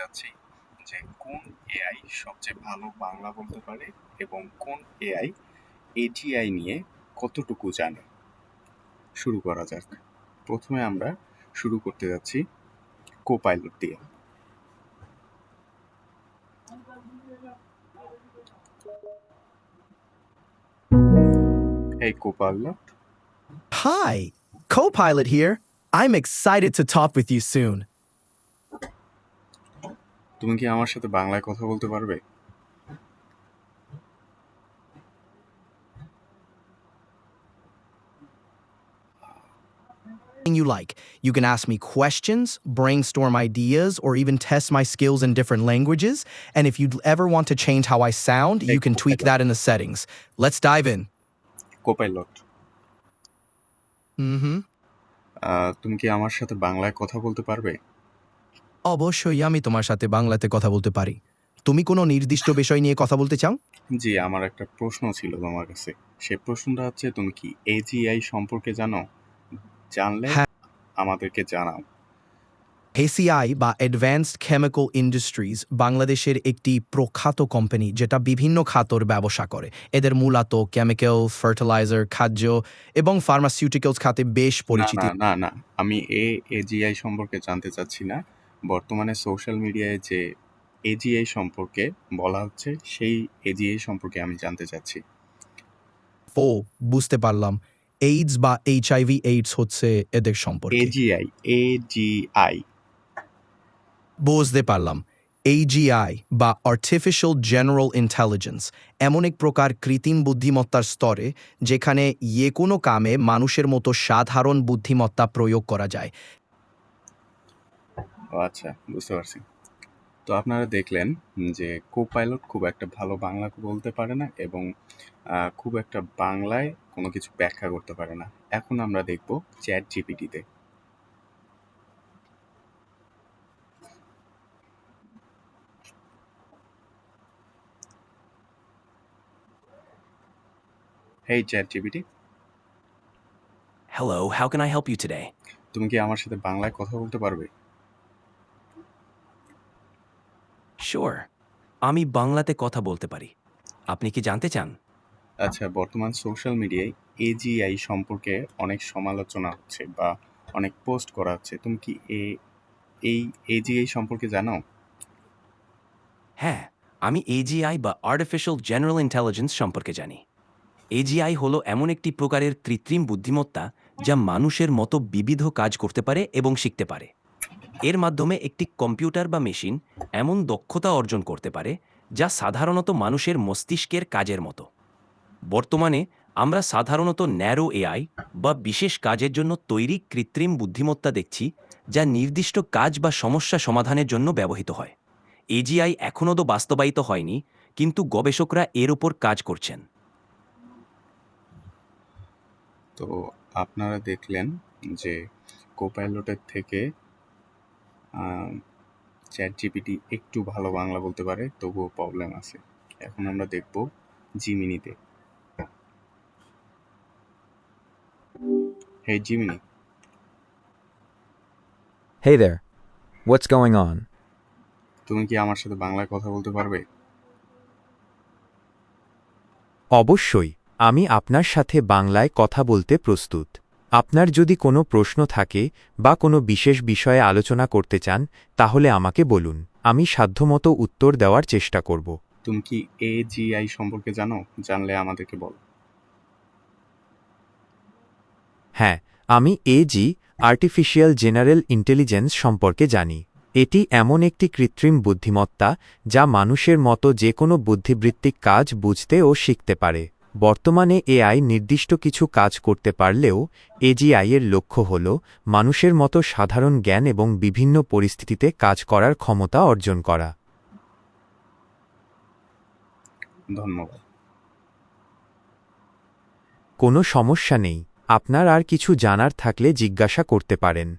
যাচ্ছি যে কোন এআই সবচেয়ে ভালো বাংলা বলতে পারে এবং কোন এআই এজিআই নিয়ে কতটুকু জানে শুরু করা যাক প্রথমে আমরা শুরু করতে যাচ্ছি কোপাইলট দিয়ে এই Copilot Hi, Copilot here. I'm excited to talk with you soon. তুমি কি আমার সাথে বাংলায় কথা বলতে পারবে You like. You can ask me questions, brainstorm ideas, or even test my skills in different languages. And if you'd ever want to change how I sound, you can tweak that in the settings. Let's dive in. Copilot Mm-hmm. তুমি কি আমার সাথে বাংলায় কথা বলতে পারবে অবশ্যই আমি তোমার সাথে বাংলাতে কথা বলতে পারি। তুমি কোনো নির্দিষ্ট বিষয় নিয়ে কথা বলতে চাও? জি আমার একটা প্রশ্ন ছিল তোমার কাছে। সে প্রশ্নটা হচ্ছে তুমি কি এজিআই সম্পর্কে জানো? জানলে হ্যাঁ। আমাদেরকে জানাও। এসিআই বা অ্যাডভান্সড কেমিক্যাল ইন্ডাস্ট্রিজ বাংলাদেশের একটি প্রখ্যাত কোম্পানি যেটা বিভিন্ন খাতর ব্যবসা করে। এদের মূলত কেমিক্যাল ফার্টিলাইজার খাদ্য এবং ফার্মাসিউটিক্যালস খাতে বেশ না পরিচিতি। না না না আমি এ এজিআই সম্পর্কে জানতে চাচ্ছি না। বর্তমানে সোশ্যাল মিডিয়ায় যে এজিআই সম্পর্কে বলা হচ্ছে সেই এজিআই সম্পর্কে আমি জানতে চাচ্ছি। ও বুঝতে পারলাম। এইডস বা এইচআইভি এইডস হচ্ছে এদের সম্পর্কে। এজিআই এজিআই বুঝতে পারলাম। AGI বা আর্টিফিশিয়াল জেনারেল ইন্টেলিজেন্স এমন এক প্রকার কৃত্রিম বুদ্ধিমত্তার স্তরে যেখানে যে কোনো কামে মানুষের মতো সাধারণ বুদ্ধিমত্তা প্রয়োগ করা যায়। ও আচ্ছা বুঝতে পারছি। তো আপনারা দেখলেন যে কো পাইলট খুব একটা ভালো বাংলা বলতে পারে না এবং খুব একটা বাংলায় কোনো কিছু ব্যাখ্যা করতে পারে না। এখন আমরা দেখব চ্যাট জিপিটিতে chat GPT Hello, how can I help you today? তুমি কি আমার সাথে বাংলায় কথা বলতে পারবে? Sure. আমি বাংলাতে কথা বলতে পারি। আপনি কি জানতে চান? আচ্ছা বর্তমান সোশ্যাল মিডিয়ায় এজিআই সম্পর্কে অনেক সমালোচনা হচ্ছে বা অনেক পোস্ট করা হচ্ছে। তুমি কি এ এই এজিআই সম্পর্কে জানো? হ্যাঁ আমি এজিআই বা আর্টিফিশিয়াল জেনারেল ইন্টেলিজেন্স সম্পর্কে জানি। এজিআই হলো এমন একটি প্রকারের কৃত্রিম বুদ্ধিমত্তা যা মানুষের মতো বিবিধ কাজ করতে পারে এবং শিখতে পারে। এর মাধ্যমে একটি কম্পিউটার বা মেশিন এমন দক্ষতা অর্জন করতে পারে যা সাধারণত মানুষের মস্তিষ্কের কাজের মতো। বর্তমানে আমরা সাধারণত ন্যারো এআই বা বিশেষ কাজের জন্য তৈরি কৃত্রিম বুদ্ধিমত্তা দেখছি যা নির্দিষ্ট কাজ বা সমস্যা সমাধানের জন্য ব্যবহৃত হয়। এজিআই এখনও তো বাস্তবায়িত হয়নি, কিন্তু গবেষকরা এর ওপর কাজ করছেন। তো আপনারা দেখলেন যে কোপাইলটের থেকে চ্যাট জিপিটি একটু ভালো বাংলা বলতে পারে তবুও প্রবলেম আছে। এখন আমরা দেখব জিমিনিতে hey Gemini Hey there. What's going on? তুমি কি আমার সাথে বাংলায় কথা বলতে পারবে? অবশ্যই। আমি আপনার সাথে বাংলায় কথা বলতে প্রস্তুত। আপনার যদি কোনো প্রশ্ন থাকে বা কোনো বিশেষ বিষয়ে আলোচনা করতে চান তাহলে আমাকে বলুন আমি সাধ্যমতো উত্তর দেওয়ার চেষ্টা করব। তুমি কি এজিআই সম্পর্কে জানো? জানলে আমাদেরকে বলো। হ্যাঁ আমি এজি আর্টিফিশিয়াল জেনারেল ইন্টেলিজেন্স সম্পর্কে জানি। এটি এমন একটি কৃত্রিম বুদ্ধিমত্তা যা মানুষের মতো যে কোনো বুদ্ধিবৃত্তিক কাজ বুঝতে ও শিখতে পারে। বর্তমানে এআই নির্দিষ্ট কিছু কাজ করতে পারলেও এজিআইয়ের লক্ষ্য হল মানুষের মতো সাধারণ জ্ঞান এবং বিভিন্ন পরিস্থিতিতে কাজ করার ক্ষমতা অর্জন করা। ধন্যবাদ। কোনো সমস্যা নেই আপনার আর কিছু জানার থাকলে জিজ্ঞাসা করতে পারেন।